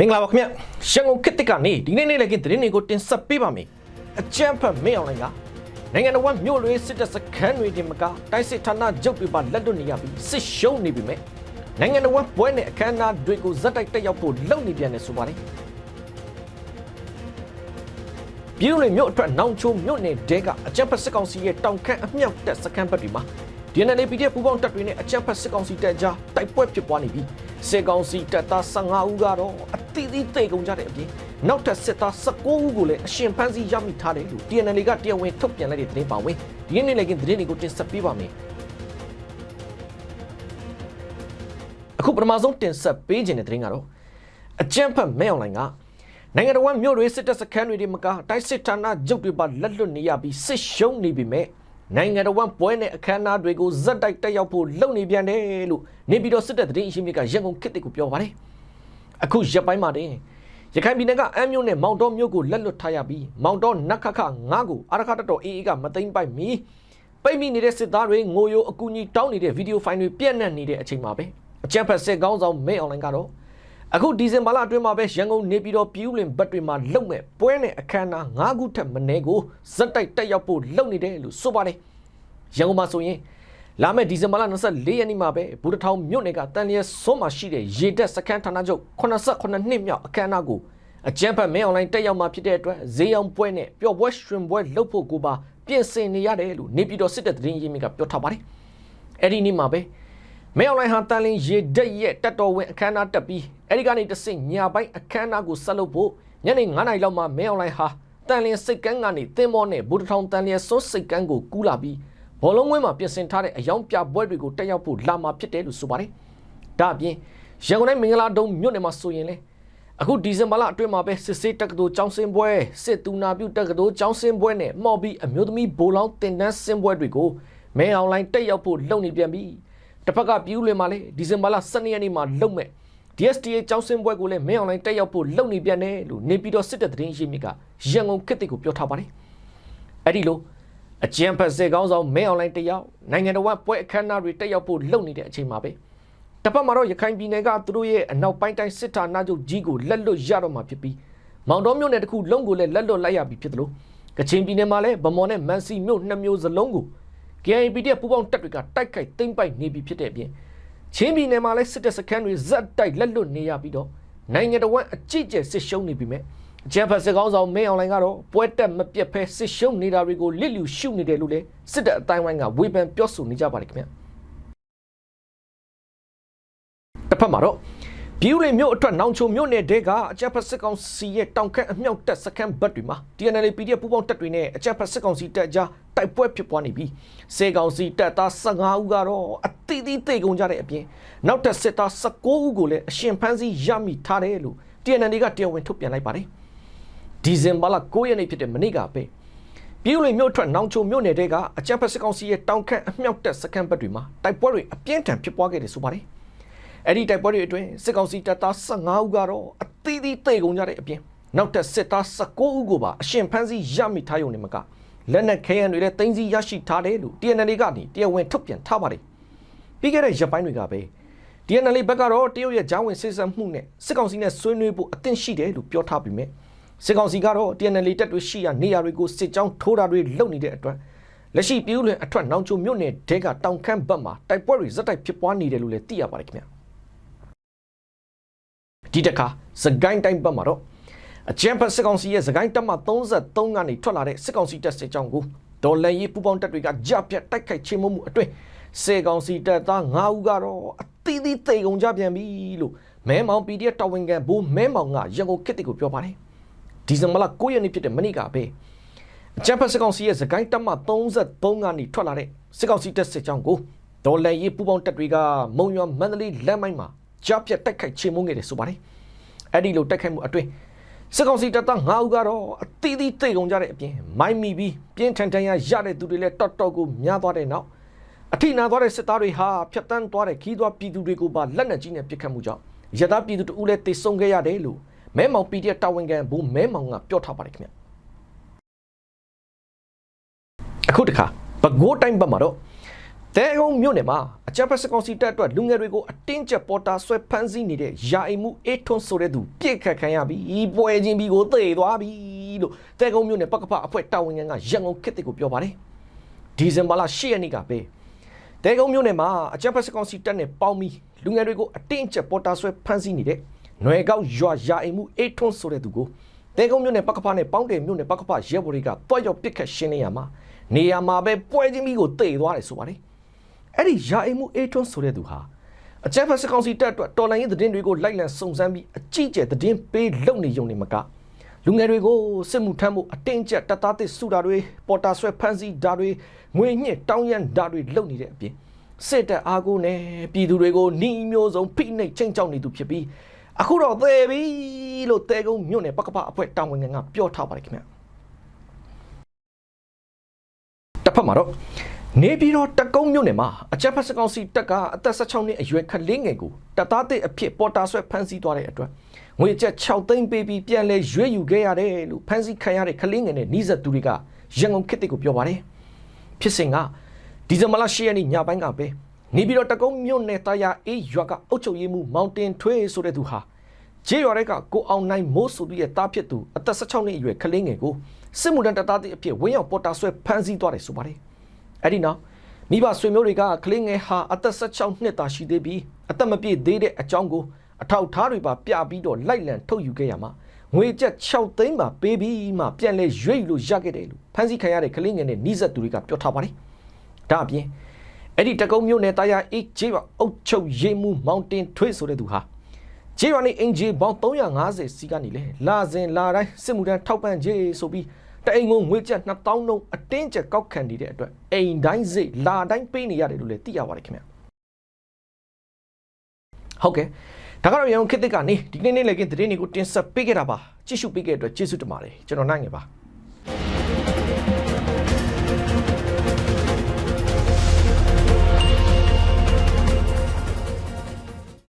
မင်္ဂလာပါခင်ဗျရန်ကုန်ခေတ်တစ်ကနေဒီနေ့နေ့လည်းကင်းသတင်းတွေကိုတင်ဆက်ပေးပါမယ်အကြမ်းဖက်မင်းအောင်လိုင်းကနိုင်ငံတော်မြို့လွေစစ်တပ်စခန်းတွေတင်မကတိုက်စစ်ဌာနချုပ်တွေပါလက်လွတ်နေရပြီးစစ်ရှုံးနေပြီမဲ့နိုင်ငံတော်ပွဲနဲ့အခမ်းအနားတွေကိုဇက်တိုက်တက်ရောက်ဖို့လုပ်နေပြန်တယ်ဆိုပါတယ်ပြည်လူမျိုးအတွက်နောင်ချိုမြို့နယ်တဲကအကြမ်းဖက်စစ်ကောင်စီရဲ့တောင်ခန့်အမြောက်တပ်စခန်းဘက်တွေမှာ DNL PDF ပူးပေါင်းတပ်တွေနဲ့အကြမ်းဖက်စစ်ကောင်စီတပ်ကြားတိုက်ပွဲဖြစ်ပွားနေပြီး စစ်ကောင်စီတပ်သား15ဦးကတော့အတိအသီးတိတ်ကုန်ကြတဲ့အပြင်နောက်ထပ်စစ်သား19ဦးကိုလည်းအရှင်ဖမ်းဆီးရမိထားတယ်လို့ DNL ကတရားဝင်ထုတ်ပြန်လိုက်တဲ့သတင်းပါဝင်ဒီနေ့လည်းကသတင်းတွေကိုတင်ဆက်ပေးပါမယ်အခုပထမဆုံးတင်ဆက်ပေးခြင်းတဲ့သတင်းကတော့အကြမ်းဖက်မဲအွန်လိုင်းကနိုင်ငံတော်မြို့တွေစစ်တပ်စခန်းတွေဒီမကတိုက်စစ်ဌာနချုပ်တွေပါလက်လွတ်နေရပြီးစစ်ရှုံးနေပြီမဲ့ နိုင်ငံတော်ပွဲနဲ့အခမ်းအနားတွေကိုဇက်တိုက်တက်ရောက်ဖို့လုပ်နေပြန်တယ်လို့နေပြည်တော်စစ်တပ်သတင်းအရှိမြစ်ကရန်ကုန်ခေတ်တစ်ကိုပြောပါတယ်အခုရက်ပိုင်းမှာတင်ရခိုင်ပြည်နယ်ကအမ်းမြို့နဲ့မောင်တော်မြို့ကိုလက်လွတ်ထားရပြီးမောင်တော်နတ်ခခ9ကိုအာရခတတော်အေးအေးကမသိမ့်ပိုက်မီပိတ်မိနေတဲ့စစ်သားတွေငိုယိုအကူကြီးတောင်းနေတဲ့ဗီဒီယိုဖိုင်တွေပြန့်နှံ့နေတဲ့အချိန်မှာပဲအကြံဖက်စစ်ကောင်းဆောင်မဲအွန်လိုင်းကတော့အခုဒီဇင်ဘာလအတွင်းမှာပဲရန်ကုန်နေပြည်တော်ပြည်ဦးလွင်ဘက်တွေမှာလုံမဲ့ပွဲနဲ့အခမ်းအနား9ခုထက်မနည်းကိုဇက်တိုက်တက်ရောက်ဖို့လုပ်နေတယ်လို့ဆိုပါတယ် ရန်ကုန်မှာဆိုရင်လာမယ့်ဒီဇင်ဘာလ24ရက်နေ့မှာပဲဘူတထောင်မြို့နယ်ကတန်လျက်စွန်းမှာရှိတဲ့ရေတက်စခန်းဌာနချုပ်89နှစ်မြောက်အခမ်းအနားကိုအကြံဖက်မဲအွန်လိုင်းတက်ရောက်မှာဖြစ်တဲ့အတွက်ဈေးရောင်းပွဲနဲ့ပျော်ပွဲရွှင်ပွဲလုပ်ဖို့ကိုပါပြင်ဆင်နေရတယ်လို့နေပြည်တော်စစ်တပ်သတင်းရင်းမြစ်ကပြောထားပါတယ်အဲ့ဒီနေ့မှာပဲမဲအွန်လိုင်းဟာတန်လင်းရေတက်ရဲ့တက်တော်ဝင်အခမ်းအနားတက်ပြီးအဲ့ဒီကနေတဆင့်ညပိုင်းအခမ်းအနားကိုဆက်လုပ်ဖို့ညနေ9:00နာရီလောက်မှာမဲအွန်လိုင်းဟာတန်လင်းစိတ်ကန်းကနေတင်းမောနဲ့ဘူတထောင်တန်လျက်စွန်းစိတ်ကန်းကိုကူးလာပြီး ဘောလုံးဝင်းမှာပြင်ဆင်ထားတဲ့အယောင်ပြပွဲတွေကိုတက်ရောက်ဖို့လာမှာဖြစ်တယ်လို့ဆိုပါတယ်။ဒါအပြင်ရန်ကုန်တိုင်းမင်္ဂလာဒုံမြို့နယ်မှာဆိုရင်လေအခုဒီဇင်ဘာလအတွင်းမှာပဲစစ်စေးတက္ကသိုလ်ကျောင်းစင်ပွဲစစ်တူနာပြုတက္ကသိုလ်ကျောင်းစင်ပွဲနဲ့မော်ဘီအမျိုးသမီးဘိုလောင်းတင်တန်းစင်ပွဲတွေကိုမဲအွန်လိုင်းတက်ရောက်ဖို့လုပ်နေပြန်ပြီတစ်ဖက်ကပြည်ဦးလွင်မှာလေဒီဇင်ဘာလ12ရက်နေ့မှာလုပ်မဲ့ DSTA ကျောင်းစင်ပွဲကိုလည်းမဲအွန်လိုင်းတက်ရောက်ဖို့လုပ်နေပြန်တယ်လို့နေပြည်တော်စစ်တပ်သတင်းရင်းမြစ်ကရန်ကုန်ခေတ်တစ်ကိုပြောထားပါတယ်အဲ့ဒီလို အကြံဖက်စစ်ကောင်းဆောင်မဲအွန်လိုင်းတက်ရောက်နိုင်ငံတော်ပွဲအခမ်းအနားတွေတက်ရောက်ဖို့လုပ်နေတဲ့အချိန်မှာပဲတစ်ဖက်မှာတော့ရခိုင်ပြည်နယ်ကသူတို့ရဲ့အနောက်ပိုင်းတိုင်းစစ်ဌာနချုပ်ကြီးကိုလက်လွတ်ရတော့မှာဖြစ်ပြီးမောင်တော်မြို့နယ်တစ်ခုလုံးကိုလည်းလက်လွတ်လိုက်ရပြီဖြစ်တယ်လို့ကချင်ပြည်နယ်မှာလည်းဗမော်နဲ့မန်စီမြို့နှစ်မျိုးစလုံးကို KIP တဲ့ပူပေါင်းတပ်တွေကတိုက်ခိုက်သိမ်းပိုက်နေပြီဖြစ်တဲ့အပြင်ချင်းပြည်နယ်မှာလည်းစစ်တပ်စခန်းတွေဇက်တိုက်လက်လွတ်နေရပြီးတော့နိုင်ငံတော်ဝန်အကြီးကျယ်စစ်ရှုံးနေပြီမဲ့ အကြံဖတ်စစ်ကောင်းဆောင်မင်းအွန်လိုင်းကတော့ပွဲတက်မပြတ်ဖဲစစ်ရှုံးနေတာတွေကိုလစ်လျူရှုနေတယ်လို့လည်းစစ်တပ်အတိုင်းဝိုင်းကဝေဖန်ပြောဆိုနေကြပါတယ်ခင်ဗျာတစ်ဖက်မှာတော့ပြည်ဦးလင်မြို့အတွက်နောင်ချိုမြို့နယ်တဲကအကြက်ဖက်စစ်ကောင်စီရဲ့တောင်ခန့်အမြောက်တပ်စခန်းဘက်တွေမှာ TNL PDF ပူးပေါင်းတပ်တွေနဲ့အကြက်ဖက်စစ်ကောင်စီတပ်ကြားတိုက်ပွဲဖြစ်ပွားနေပြီးစေကောင်စီတပ်သား15ဦးကတော့အတိအသီးတိတ်ကုန်ကြတဲ့အပြင်နောက်ထပ်စစ်သား19ဦးကိုလည်းအရှင်ဖမ်းဆီးရမိထားတယ်လို့ TNL ကတရားဝင်ထုတ်ပြန်လိုက်ပါတယ် ဒီဇင်ဘာလ9ရက်နေ့ဖြစ်တဲ့မနေ့ကပဲပြည်ဦးလင်မြို့ထွက်နောင်ချိုမြို့နယ်တဲကအကြက်ဖက်စစ်ကောင်စီရဲ့တောင်ခန့်အမြောက်တပ်စခန်းဘက်တွေမှာတိုက်ပွဲတွေအပြင်းထန်ဖြစ်ပွားခဲ့တယ်ဆိုပါတယ်အဲ့ဒီတိုက်ပွဲတွေအတွင်းစစ်ကောင်စီတပ်သား15ဦးကတော့အသီးသီးတိတ်ကုန်ကြတဲ့အပြင်နောက်ထပ်စစ်သား19ဦးကိုပါအရှင်ဖမ်းဆီးရမိထားရုံနဲ့မကလက်နက်ခဲယံတွေလည်းတင်စီရရှိထားတယ်လို့ TNL ကနေတရားဝင်ထုတ်ပြန်ထားပါတယ်ပြီးခဲ့တဲ့ရက်ပိုင်းတွေကပဲ TNL ဘက်ကတော့တရုတ်ရဲ့ဂျောင်းဝင်စစ်ဆက်မှုနဲ့စစ်ကောင်စီနဲ့ဆွေးနွေးဖို့အသင့်ရှိတယ်လို့ပြောထားပြီးမြဲ စစ်ကောင်စီကတော့ TNL တပ်တွေရှိရာနေရာတွေကိုစစ်ကြောင်းထိုးတာတွေလုပ်နေတဲ့အတွက်လက်ရှိပြည်ဦးလွင်အထွက်နောင်ချိုမြို့နယ်တဲကတောင်ခမ်းဘက်မှာတိုက်ပွဲတွေဇက်တိုက်ဖြစ်ပွားနေတယ်လို့လည်းသိရပါတယ်ခင်ဗျာဒီတစ်ခါစကိုင်းတိုင်းဘက်မှာတော့အကြံဖတ်စစ်ကောင်စီရဲ့စကိုင်းတပ်မ33ကနေထွက်လာတဲ့စစ်ကောင်စီတပ်စစ်ကြောင်းကိုဒေါ်လန်ရေးပူပေါင်းတပ်တွေကကြပြတ်တိုက်ခိုက်ချေမှုမှုအတွင်းစေကောင်စီတပ်သား9ဦးကတော့အသီးသီးတိတ်ကုန်ကြပြန်ပြီလို့မဲမောင် PDF တာဝန်ခံဘိုးမဲမောင်ကရန်ကုန်ခေတ်တစ်ကိုပြောပါတယ် ဒီဇင်ဘာလ9ရက်နေ့ဖြစ်တဲ့မနေ့ကပဲအကြံဖတ်စစ်ကောင်စီရဲ့စကိုင်းတပ်မ33ကနေထွက်လာတဲ့စစ်ကောင်စီတပ်စစ်ကြောင်းကိုဒေါ်လန်ရေးပူပေါင်းတပ်တွေကမုံရွာမန္တလေးလမ်းမိုင်းမှာကြားပြတ်တိုက်ခိုက်ချေမှုငယ်တယ်ဆိုပါတယ်အဲ့ဒီလိုတိုက်ခိုက်မှုအတွင်းစစ်ကောင်စီတပ်သား9ဦးကတော့အသီးသီးတိတ်ကုန်ကြတဲ့အပြင်မိုင်းမီပြီးပြင်းထန်ထန်ရရတဲ့သူတွေလည်းတော်တော်ကိုများသွားတဲ့နောက်အထိနာသွားတဲ့စစ်သားတွေဟာဖျက်တမ်းသွားတဲ့ခီးသွားပြည်သူတွေကိုပါလက်နက်ကြီးနဲ့ပစ်ခတ်မှုကြောင့်ရသားပြည်သူတို့လည်းတိတ်ဆုံးခဲ့ရတယ်လို့ မဲမောင် PDF တာဝန်ခံဘူမဲမောင်ကပြောထားပါတယ်ခင်ဗျအခုတခါပဲခူးတိုင်းဘက်မှာတော့တဲကုန်းမြို့နယ်မှာအကြမ်းဖက်စကောင်စီတပ်အတွက်လူငယ်တွေကိုအတင်းကျပ်ပေါ်တာဆွဲဖမ်းဆီးနေတဲ့ယာအိမ်မှုအေးထွန်းဆိုတဲ့သူပြစ်ခတ်ခံရပြီးပွဲချင်းပြီးကိုသေသွားပြီလို့တဲကုန်းမြို့နယ်ပကဖအဖွဲ့တာဝန်ခံကရန်ကုန်ခေတ်ကိုပြောပါတယ်ဒီဇင်ဘာလ10ရက်နေ့ကပဲတဲကုန်းမြို့နယ်မှာအကြမ်းဖက်စကောင်စီတပ်နဲ့ပေါင်းပြီးလူငယ်တွေကိုအတင်းကျပ်ပေါ်တာဆွဲဖမ်းဆီးနေတဲ့ ຫນွေကောက်ရွာယာအိမ်မှုအေးထွန်းဆိုတဲ့သူကိုတဲကုန်းမြို့နယ်ပကဖနဲ့ပေါင်းတယ်မြို့နယ်ပကဖရဲဘော်တွေကတွားရောက်ပစ်ခတ်ရှင်းနေရမှာနေရာမှာပဲပွဲချင်းပြီးကိုသေသွားတယ်ဆိုပါတယ်အဲ့ဒီယာအိမ်မှုအေးထွန်းဆိုတဲ့သူဟာအကြမ်းဖက်စကောင်စီတပ်အတွက်တော်လိုင်းရေးသတင်းတွေကိုလိုက်လံစုံစမ်းပြီးအကြီးကျယ်သတင်းပေးလုပ်နေုံနေမကလူငယ်တွေကိုစစ်မှုထမ်းမှုအတင်းကျပ်တပ်သားသစ်စုတာတွေပေါ်တာဆွဲဖမ်းဆီးတာတွေငွေညှစ်တောင်းရမ်းတာတွေလုပ်နေတဲ့အပြင်စစ်တပ်အားကိုနဲ့ပြည်သူတွေကိုနှီးမျိုးစုံဖိနှိပ်ချင်းချောက်နေသူဖြစ်ပြီး အခုတော့သေပြီလို့တဲကုန်းမြို့နယ်ပကပအဖွဲ့တာဝန်ခံကပြောထားပါတယ်ခင်ဗျာတစ်ဖက်မှာတော့နေပြည်တော်တကုံးမြို့နယ်မှာအကြက်ဖက်စကောင်စီတပ်ကအသက်16နှစ်အရွယ်ခလေးငယ်ကိုတပ်သားသစ်အဖြစ်ပေါ်တာဆွဲဖမ်းဆီးသွားတဲ့အတွက်ငွေကျပ်6သိန်းပေးပြီးပြန်လဲရွေးယူခဲ့ရတယ်လို့ဖမ်းဆီးခံရတဲ့ခလေးငယ်နဲ့နှီးဆက်သူတွေကရန်ကုန်ခေတ်ကိုပြောပါတယ်ဖြစ်စဉ်ကဒီဇင်ဘာလ10ရက်နေ့ညပိုင်းကပဲနေပြည်တော်တကုံးမြို့နယ်တာယာအေးရွာကအုပ်ချုပ်ရေးမှူးမောင်တင်ထွေးဆိုတဲ့သူဟာ ဂျေရွာတွေကကိုအောင်နိုင်မိုးဆိုသူရဲ့တားဖြစ်သူအသက်16နှစ်အရွယ်ကလေးငယ်ကိုစစ်မှုထမ်းတပ်သားတွေအဖြစ်ဝင်းရောက်ပေါ်တာဆွဲဖမ်းဆီးသွားတယ်ဆိုပါတယ်။အဲ့ဒီနောက်မိဘဆွေမျိုးတွေကကလေးငယ်ဟာအသက်16နှစ်သာရှိသေးပြီးအသက်မပြည့်သေးတဲ့အကြောင်းကိုအထောက်အထားတွေပါပြပြီးတော့လိုက်လံထုတ်ယူခဲ့ရမှာငွေကျပ်6သိန်းပါပေးပြီးမှပြန်လဲရွေးလို့ရခဲ့တယ်လို့ဖမ်းဆီးခံရတဲ့ကလေးငယ်နဲ့နှိစက်သူတွေကပြောထားပါတယ်။ဒါအပြင်အဲ့ဒီတကုံမျိုးနဲ့တာယာအေးဂျေးပါအုတ်ချုပ်ရေးမှုမောင်တင်ထွေးဆိုတဲ့သူဟာ ဂျေရွာနေအင်ဂျီပေါင်း350စီကနေလေလာစဉ်လာတိုင်းစစ်မှုထမ်းထောက်ပံ့ကြေးဆိုပြီးတအိမ်ငုံငွေကျပ်2000လုံးအတင်းကျပ်ကောက်ခံနေတဲ့အတွက်အိမ်တိုင်းစိတ်လာတိုင်းပေးနေရတယ်လို့လည်းသိရပါတယ်ခင်ဗျဟုတ်ကဲ့ဒါကတော့ရန်ကုန်ခေတ်သစ်ကနေဒီနေ့နေ့လည်းကင်းသတင်းတွေကိုတင်ဆက်ပေးခဲ့တာပါကြည့်ရှုပေးခဲ့တဲ့အတွက်ကျေးဇူးတင်ပါတယ်ကျွန်တော်နိုင်ငယ်ပါ